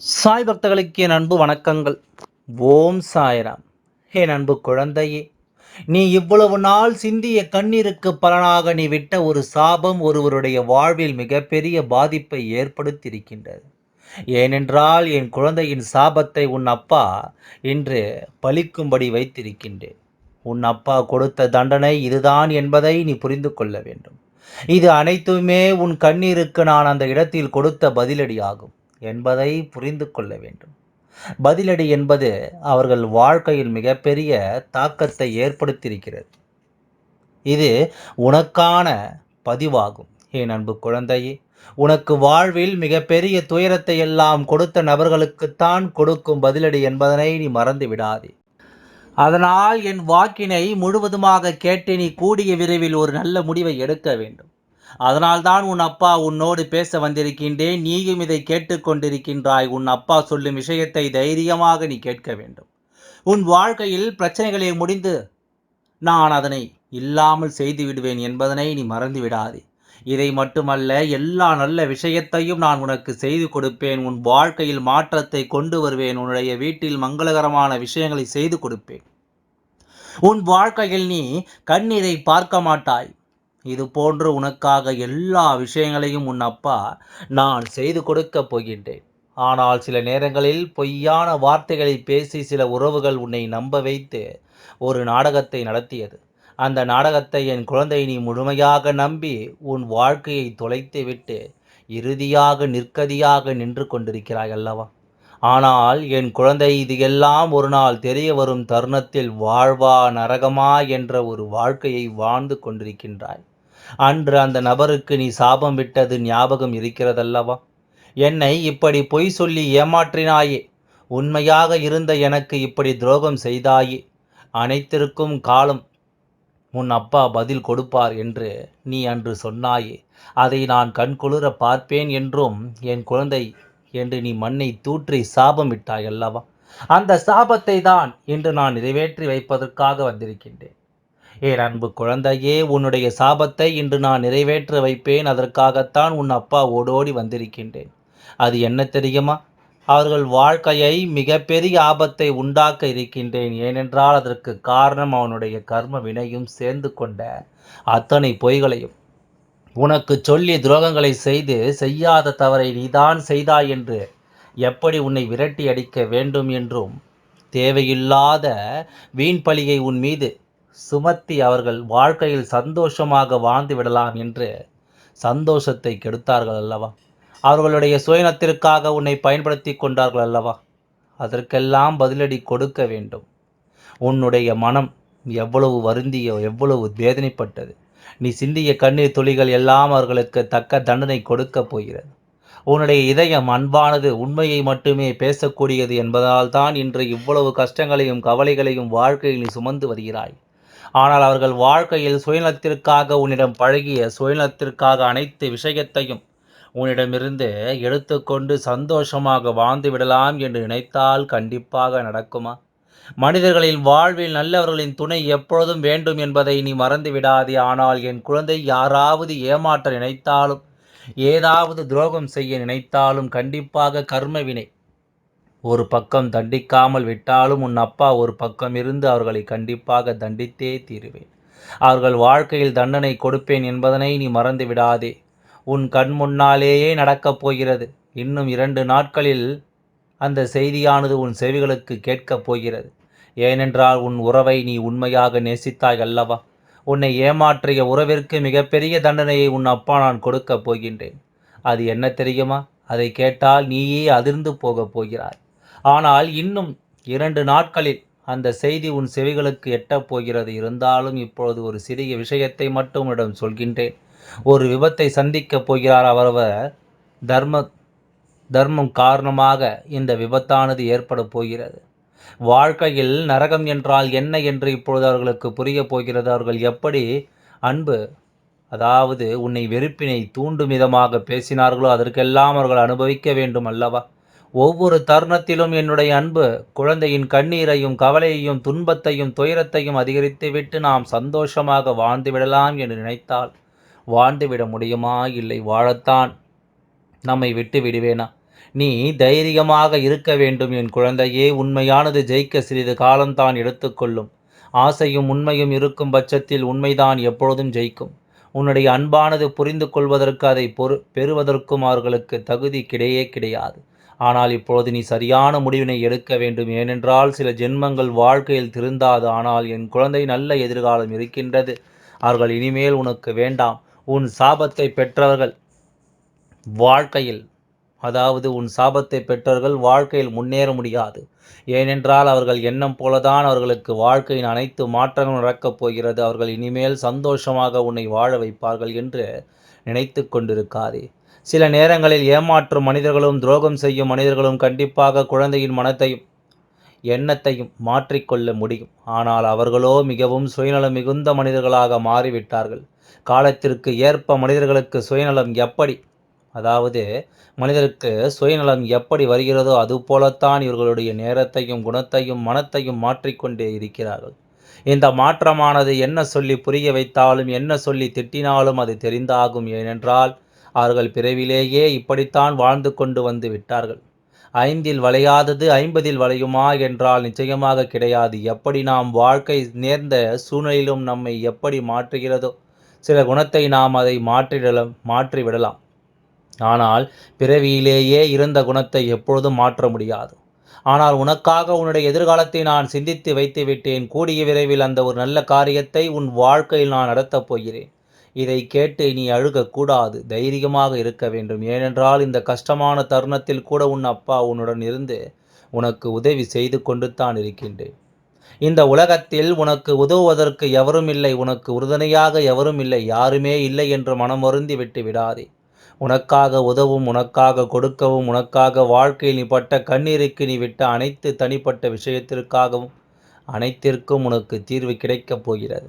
சாய் பக்தர்களுக்கு என் அன்பு வணக்கங்கள். ஓம் சாய்ராம். என் அன்பு குழந்தையே நீ இவ்வளவு நாள் சிந்திய கண்ணீருக்கு பலனாக நீ விட்ட ஒரு சாபம் ஒருவருடைய வாழ்வில் மிகப்பெரிய பாதிப்பை ஏற்படுத்தியிருக்கின்றது. ஏனென்றால் என் குழந்தையின் சாபத்தை உன் அப்பா இன்று பலிக்கும்படி வைத்திருக்கின்றேன். உன் அப்பா கொடுத்த தண்டனை இதுதான் என்பதை நீ புரிந்து கொள்ள வேண்டும். இது அனைத்துமே உன் கண்ணீருக்கு நான் அந்த இடத்தில் கொடுத்த பதிலடியாகும். என்பதை புரிந்து கொள்ள வேண்டும். பதிலடி என்பது அவர்கள் வாழ்க்கையில் மிகப்பெரிய தாக்கத்தை ஏற்படுத்தியிருக்கிறது. இது உனக்கான பதிவாகும் என் அன்பு குழந்தையே. உனக்கு வாழ்வில் மிகப்பெரிய துயரத்தை எல்லாம் கொடுத்த நபர்களுக்குத்தான் கொடுக்கும் பதிலடி என்பதனை நீ மறந்து விடாதே. அதனால் என் வாக்கினை முழுவதுமாக கேட்டு நீ கூடிய விரைவில் ஒரு நல்ல முடிவை எடுக்க வேண்டும். அதனால்தான் உன் அப்பா உன்னோடு பேச வந்திருக்கின்றேன். நீயும் இதை கேட்டுக்கொண்டிருக்கின்றாய். உன் அப்பா சொல்லும் விஷயத்தை தைரியமாக நீ கேட்க வேண்டும். உன் வாழ்க்கையில் பிரச்சனைகளை முடிந்து நான் அதனை இல்லாமல் செய்து விடுவேன் என்பதனை நீ மறந்து விடாதே இதை மட்டுமல்ல எல்லா நல்ல விஷயத்தையும் நான் உனக்கு செய்து கொடுப்பேன். உன் வாழ்க்கையில் மாற்றத்தை கொண்டு வருவேன். உன்னுடைய வீட்டில் மங்களகரமான விஷயங்களை செய்து கொடுப்பேன். உன் வாழ்க்கையில் நீ கண்ணீரை பார்க்க மாட்டாய். இது போன்று உனக்காக எல்லா விஷயங்களையும் உன் அப்பா நான் செய்து கொடுக்கப் போகின்றேன். ஆனால் சில நேரங்களில் பொய்யான வார்த்தைகளை பேசி சில உறவுகள் உன்னை நம்ப வைத்து ஒரு நாடகத்தை நடத்தியது. அந்த நாடகத்தை என் குழந்தை நீ முழுமையாக நம்பி உன் வாழ்க்கையை தொலைத்துவிட்டு இறுதியாக நிற்கதியாக நின்று கொண்டிருக்கிறாய் அல்லவா? ஆனால் என் குழந்தை இது எல்லாம் ஒரு நாள் தெரிய வரும் தருணத்தில் வாழ்வா நரகமா என்ற ஒரு வாழ்க்கையை வாழ்ந்து கொண்டிருக்கின்றாய். அன்று அந்த நபருக்கு நீ சாபம் விட்டது ஞாபகம் இருக்கிறதல்லவா? என்னை இப்படி பொய் சொல்லி ஏமாற்றினாயே. உண்மையாக இருந்த எனக்கு இப்படி துரோகம் செய்தாயே. அனைத்திற்கும் காலம் உன் அப்பா பதில் கொடுப்பார் என்று நீ அன்று சொன்னாயே. அதை நான் கண்குளிர பார்ப்பேன் என்றும் என் குழந்தை என்று நீ மண்ணை தூற்றி சாபம் விட்டாயல்லவா? அந்த சாபத்தை தான் இன்று நான் நிறைவேற்றி வைப்பதற்காக வந்திருக்கின்றேன். ஏன் அன்பு குழந்தையே உன்னுடைய சாபத்தை இன்று நான் நிறைவேற்ற வைப்பேன். அதற்காகத்தான் உன் அப்பா ஓடோடி வந்திருக்கின்றேன். அது என்ன தெரியுமா? அவர்கள் வாழ்க்கையை மிகப்பெரிய ஆபத்தை உண்டாக்க இருக்கின்றேன். ஏனென்றால் அதற்கு காரணம் அவனுடைய கர்ம வினையும் சேர்ந்து கொண்ட அத்தனை பொய்களையும். உனக்கு சொல்லி துரோகங்களை செய்து செய்யாத தவறை நீதான் செய்தாய் என்று எப்படி உன்னை விரட்டி அடிக்க வேண்டும் என்றும் தேவையில்லாத வீண் பழியை உன் மீது சுமத்தி அவர்கள் வாழ்க்கையில் சந்தோஷமாக வாழ்ந்து விடலாம் என்று சந்தோஷத்தை கெடுத்தார்கள் அல்லவா? அவர்களுடைய சுயநத்திற்காக உன்னை பயன்படுத்தி கொண்டார்கள் அல்லவா? அதற்கெல்லாம் பதிலடி கொடுக்க வேண்டும். உன்னுடைய மனம் எவ்வளவு வருந்தியோ எவ்வளவு வேதனைப்பட்டது. நீ சிந்திய கண்ணீர் துளிகள் எல்லாம் அவர்களுக்கு தக்க தண்டனை கொடுக்க போகிறது. உன்னுடைய இதயம் அன்பானது உண்மையை மட்டுமே பேசக்கூடியது என்பதால் தான் இன்று இவ்வளவு கஷ்டங்களையும் கவலைகளையும் வாழ்க்கையில் நீ சுமந்து வருகிறாய். ஆனால் அவர்கள் வாழ்க்கையில் சுயநலத்திற்காக உன்னிடம் பழகிய சுயநலத்திற்காக அனைத்து விஷயத்தையும் உன்னிடமிருந்து எடுத்துக்கொண்டு சந்தோஷமாக வாழ்ந்து விடலாம் என்று நினைத்தால் கண்டிப்பாக நடக்குமா? மனிதர்களின் வாழ்வில் நல்லவர்களின் துணை எப்பொழுதும் வேண்டும் என்பதை நீ மறந்து விடாதே. ஆனால் என் குழந்தை யாராவது ஏமாற்ற நினைத்தாலும் ஏதாவது துரோகம் செய்ய நினைத்தாலும் கண்டிப்பாக கர்மவினை ஒரு பக்கம் தண்டிக்காமல் விட்டாலும் உன் அப்பா ஒரு பக்கம் இருந்து அவர்களை கண்டிப்பாக தண்டித்தே தீருவேன். அவர்கள் வாழ்க்கையில் தண்டனை கொடுப்பேன் என்பதனை நீ மறந்து விடாதே. உன் கண் முன்னாலேயே நடக்கப் போகிறது. இன்னும் இரண்டு நாட்களில் அந்த செய்தியானது உன் செவிகளுக்கு கேட்கப் போகிறது. ஏனென்றால் உன் உறவை நீ உண்மையாக நேசித்தாய் அல்லவா? உன்னை ஏமாற்றிய உறவிற்கு மிகப்பெரிய தண்டனையை உன் அப்பா நான் கொடுக்கப் போகின்றேன். அது என்ன தெரியுமா? அதை கேட்டால் நீயே அதிர்ந்து போகப் போகிறாய். ஆனால் இன்னும் இரண்டு நாட்களில் அந்த செய்தி உன் செவிகளுக்கு எட்டப் போகிறது. இருந்தாலும் இப்பொழுது ஒரு சிறிய விஷயத்தை மட்டும் இடம் சொல்கின்றேன். ஒரு விபத்தை சந்திக்கப் போகிறார் அவரவர். தர்ம தர்மம் காரணமாக இந்த விபத்தானது ஏற்பட போகிறது. வாழ்க்கையில் நரகம் என்றால் என்ன என்று இப்பொழுது அவர்களுக்கு புரிய போகிறது. அவர்கள் எப்படி அன்பு அதாவது உன்னை வெறுப்பினை தூண்டும் விதமாக பேசினார்களோ அதற்கெல்லாம் அவர்கள் அனுபவிக்க வேண்டும் அல்லவா? ஒவ்வொரு தருணத்திலும் என்னுடைய அன்பு குழந்தையின் கண்ணீரையும் கவலையையும் துன்பத்தையும் துயரத்தையும் அதிகரித்துவிட்டு நாம் சந்தோஷமாக வாழ்ந்துவிடலாம் என்று நினைத்தால் வாழ்ந்துவிட முடியுமா? இல்லை வாழத்தான் நம்மை விட்டு விடுவேனா? நீ தைரியமாக இருக்க வேண்டும் என் குழந்தையே. உண்மையானது ஜெயிக்க சிறிது காலம்தான் எடுத்துக்கொள்ளும். ஆசையும் உண்மையும் இருக்கும் பட்சத்தில் உண்மைதான் எப்பொழுதும் ஜெயிக்கும். உன்னுடைய அன்பானது புரிந்து கொள்வதற்கு அதை பொறு பெறுவதற்கும் அவர்களுக்கு தகுதி கிடையே கிடையாது. ஆனால் இப்பொழுது நீ சரியான முடிவினை எடுக்க வேண்டும். ஏனென்றால் சில ஜென்மங்கள் வாழ்க்கையில் திருந்தாது. ஆனால் என் குழந்தை நல்ல எதிர்காலம் இருக்கின்றது. அவர்கள் இனிமேல் உனக்கு வேண்டாம். உன் சாபத்தை பெற்றவர்கள் வாழ்க்கையில் அதாவது உன் சாபத்தை பெற்றவர்கள் வாழ்க்கையில் முன்னேற முடியாது. ஏனென்றால் அவர்கள் எண்ணம் போலதான் அவர்களுக்கு வாழ்க்கையின் அனைத்து மாற்றங்களும் நடக்கப் போகிறது. அவர்கள் இனிமேல் சந்தோஷமாக உன்னை வாழ வைப்பார்கள் என்று நினைத்து கொண்டிருக்காதே. சில நேரங்களில் ஏமாற்றும் மனிதர்களும் துரோகம் செய்யும் மனிதர்களும் கண்டிப்பாக குழந்தையின் மனத்தையும் எண்ணத்தையும் மாற்றிக்கொள்ள முடியும். ஆனால் அவர்களோ மிகவும் சுயநலம் மிகுந்த மனிதர்களாக மாறிவிட்டார்கள். காலத்திற்கு ஏற்ப மனிதர்களுக்கு சுயநலம் எப்படி அதாவது மனிதருக்கு சுயநலம் எப்படி வருகிறதோ அதுபோலத்தான் இவர்களுடைய நேரத்தையும் குணத்தையும் மனத்தையும் மாற்றிக்கொண்டே இருக்கிறார்கள். இந்த மாற்றமானது என்ன சொல்லி புரிய வைத்தாலும் என்ன சொல்லி திட்டினாலும் அது தெரிந்தாகும். ஏனென்றால் அவர்கள் பிறவிலேயே இப்படித்தான் வாழ்ந்து கொண்டு வந்து விட்டார்கள். ஐந்தில் வளையாதது ஐம்பதில் வளையுமா என்றால் நிச்சயமாக கிடையாது. எப்படி நாம் வாழ்க்கை நேர்ந்த சூழ்நிலையிலும் நம்மை எப்படி மாற்றுகிறதோ சில குணத்தை நாம் அதை மாற்றிடலாம் மாற்றிவிடலாம். ஆனால் பிறவியிலேயே இருந்த குணத்தை எப்பொழுதும் மாற்ற முடியாது. ஆனால் உனக்காக உன்னுடைய எதிர்காலத்தை நான் சிந்தித்து வைத்து விட்டேன் கூடிய விரைவில் அந்த ஒரு நல்ல காரியத்தை உன் வாழ்க்கையில் நான் நடத்தப் போகிறேன். இதை கேட்டு நீ அழுகக்கூடாது தைரியமாக இருக்க வேண்டும். ஏனென்றால் இந்த கஷ்டமான தருணத்தில் கூட உன் அப்பா உன்னுடன் இருந்து உனக்கு உதவி செய்து கொண்டு தான் இருக்கின்றேன். இந்த உலகத்தில் உனக்கு உதவுவதற்கு எவரும் இல்லை உனக்கு உறுதுணையாக எவரும் இல்லை யாருமே இல்லை என்று மனமருந்தி விட்டு விடாதே. உனக்காக உதவும் உனக்காக கொடுக்கவும் உனக்காக வாழ்க்கையில் நீ பட்ட கண்ணீருக்கு நீ விட்ட அனைத்து தனிப்பட்ட விஷயத்திற்காகவும் அனைத்திற்கும் உனக்கு தீர்வு கிடைக்கப் போகிறது.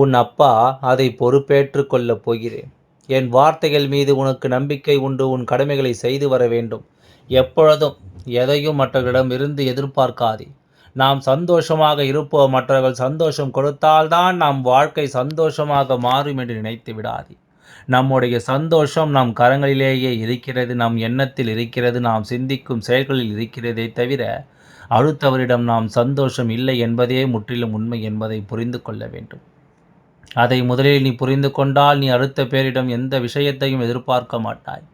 உன் அப்பா அதை பொறுப்பேற்று கொள்ளப் போகிறேன். என் வார்த்தைகள் மீது உனக்கு நம்பிக்கை உண்டு உன் கடமைகளை செய்து வர வேண்டும். எப்பொழுதும் எதையும் மற்றவர்களிடமிருந்து எதிர்பார்க்காதே. நாம் சந்தோஷமாக இருப்போம் மற்றவர்கள் சந்தோஷம் கொடுத்தால்தான் நம் வாழ்க்கை சந்தோஷமாக மாறும் என்று நினைத்து விடாதே. நம்முடைய சந்தோஷம் நம் கரங்களிலேயே இருக்கிறது நம் எண்ணத்தில் இருக்கிறது நாம் சிந்திக்கும் செயல்களில் இருக்கிறதே தவிர அடுத்தவரிடம் நாம் சந்தோஷம் இல்லை என்பதே முற்றிலும் உண்மை என்பதை புரிந்து கொள்ள வேண்டும். அதை முதலில் நீ புரிந்து கொண்டால் நீ அடுத்த பேரிடம் எந்த விஷயத்தையும் எதிர்பார்க்க மாட்டாய்.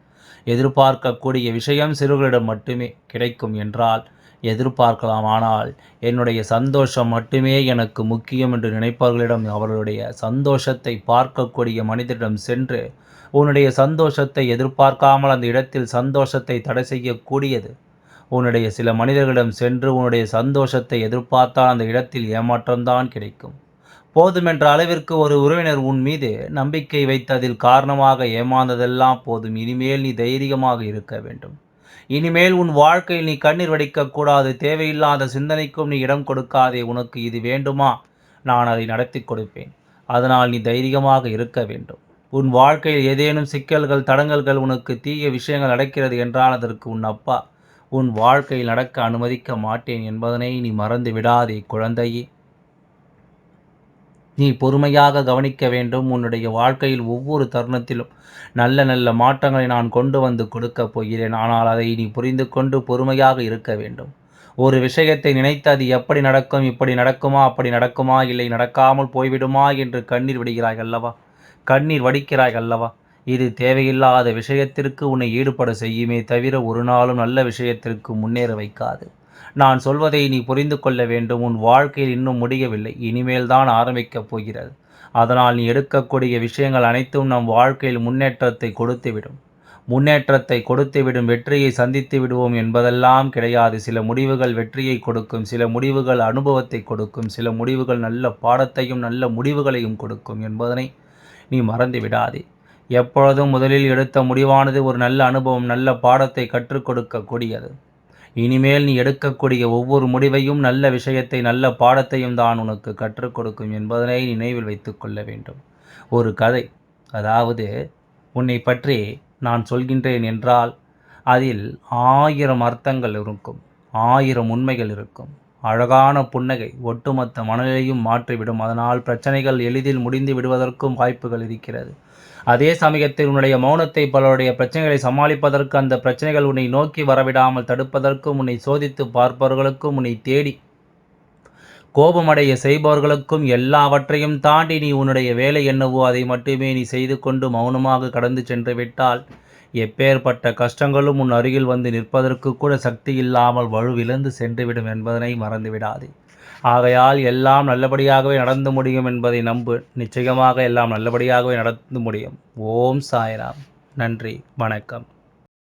எதிர்பார்க்கக்கூடிய விஷயம் சிறுகளிடம் மட்டுமே கிடைக்கும் என்றால் எதிர்பார்க்கலாம். ஆனால் என்னுடைய சந்தோஷம் மட்டுமே எனக்கு முக்கியம் என்று நினைப்பவர்களிடம் அவர்களுடைய சந்தோஷத்தை பார்க்கக்கூடிய மனிதரிடம் சென்று உன்னுடைய சந்தோஷத்தை எதிர்பார்க்காமல் அந்த இடத்தில் சந்தோஷத்தை தடை செய்யக்கூடியது. உன்னுடைய சில மனிதர்களிடம் சென்று உன்னுடைய சந்தோஷத்தை எதிர்பார்த்தால் அந்த இடத்தில் ஏமாற்றம்தான் கிடைக்கும். போதுமென்ற அளவிற்கு ஒரு உறவினர் உன் மீது நம்பிக்கை வைத்ததில் காரணமாக ஏமாந்ததெல்லாம் போதும். இனிமேல் நீ தைரியமாக இருக்க வேண்டும். இனிமேல் உன் வாழ்க்கையில் நீ கண்ணீர் வடிக்கக்கூடாது தேவையில்லாத சிந்தனைக்கும் நீ இடம் கொடுக்காதே. உனக்கு இது வேண்டுமா? நான் அதை நடத்தி கொடுப்பேன். அதனால் நீ தைரியமாக இருக்க வேண்டும். உன் வாழ்க்கையில் ஏதேனும் சிக்கல்கள் தடங்கல்கள் உனக்கு தீய விஷயங்கள் நடக்கிறது என்றால் அதற்கு உன் அப்பா உன் வாழ்க்கையில் நடக்க அனுமதிக்க மாட்டேன் என்பதனை நீ மறந்து விடாதே குழந்தையே. நீ பொறுமையாக கவனிக்க வேண்டும். உன்னுடைய வாழ்க்கையில் ஒவ்வொரு தருணத்திலும் நல்ல நல்ல மாற்றங்களை நான் கொண்டு வந்து கொடுக்கப் போகிறேன். ஆனால் அதை நீ புரிந்து கொண்டு பொறுமையாக இருக்க வேண்டும். ஒரு விஷயத்தை நினைத்து அது எப்படி நடக்கும் இப்படி நடக்குமா அப்படி நடக்குமா இல்லை நடக்காமல் போய்விடுமா என்று கண்ணீர் விடுகிறாய் அல்லவா? கண்ணீர் வடிக்கிறாய் அல்லவா? இது தேவையில்லாத விஷயத்திற்கு உன்னை ஈடுபட செய்யுமே தவிர ஒரு நாளும் நல்ல விஷயத்திற்கு முன்னேற வைக்காது. நான் சொல்வதை நீ புரிந்து கொள்ள வேண்டும். உன் வாழ்க்கையில் இன்னும் முடியவில்லை. இனிமேல் தான் ஆரம்பிக்கப் போகிறது. அதனால் நீ எடுக்கக்கூடிய விஷயங்கள் அனைத்தும் நம் வாழ்க்கையில் முன்னேற்றத்தை கொடுத்துவிடும். முன்னேற்றத்தை கொடுத்துவிடும். வெற்றியை சந்தித்து விடுவோம் என்பதெல்லாம் கிடையாது. சில முடிவுகள் வெற்றியை கொடுக்கும். சில முடிவுகள் அனுபவத்தை கொடுக்கும். சில முடிவுகள் நல்ல பாடத்தையும் நல்ல முடிவுகளையும் கொடுக்கும் என்பதனை நீ மறந்து விடாதே. எப்பொழுதும் முதலில் எடுத்த முடிவானது ஒரு நல்ல அனுபவம் நல்ல பாடத்தை கற்றுக் கொடுக்கக்கூடியது. இனிமேல் நீ எடுக்கக்கூடிய ஒவ்வொரு முடிவையும் நல்ல விஷயத்தை நல்ல பாடத்தையும் தான் உனக்கு கற்றுக் கொடுக்கும் என்பதனை நினைவில் வைத்து கொள்ள வேண்டும். ஒரு கதை. அதாவது உன்னை பற்றி நான் சொல்கின்றேன் என்றால் அதில் ஆயிரம் அர்த்தங்கள் இருக்கும் ஆயிரம் உண்மைகள் இருக்கும். அழகான புன்னகை ஒட்டுமொத்த மனநிலையும் மாற்றிவிடும். அதனால் பிரச்சனைகள் எளிதில் முடிந்து விடுவதற்கும் வாய்ப்புகள் இருக்கிறது. அதே சமயத்தில் உன்னுடைய மௌனத்தை பலருடைய பிரச்சனைகளை சமாளிப்பதற்கு அந்த பிரச்சனைகள் உன்னை நோக்கி வரவிடாமல் தடுப்பதற்கும் உன்னை சோதித்து பார்ப்பவர்களுக்கும் உன்னை தேடி கோபமடைய செய்பவர்களுக்கும் எல்லாவற்றையும் தாண்டி நீ உன்னுடைய வேலை என்னவோ அதை மட்டுமே நீ செய்து கொண்டு மௌனமாக கடந்து சென்று விட்டால் எப்பேற்பட்ட கஷ்டங்களும் உன் அருகில் வந்து நிற்பதற்கு கூட சக்தி இல்லாமல் வலுவிழந்து சென்றுவிடும் என்பதனை மறந்துவிடாதே. ஆகையால் எல்லாம் நல்லபடியாகவே நடந்து முடியும் என்பதை நம்பு. நிச்சயமாக எல்லாம் நல்லபடியாகவே நடந்து முடியும். ஓம் சாய்ராம். நன்றி. வணக்கம்.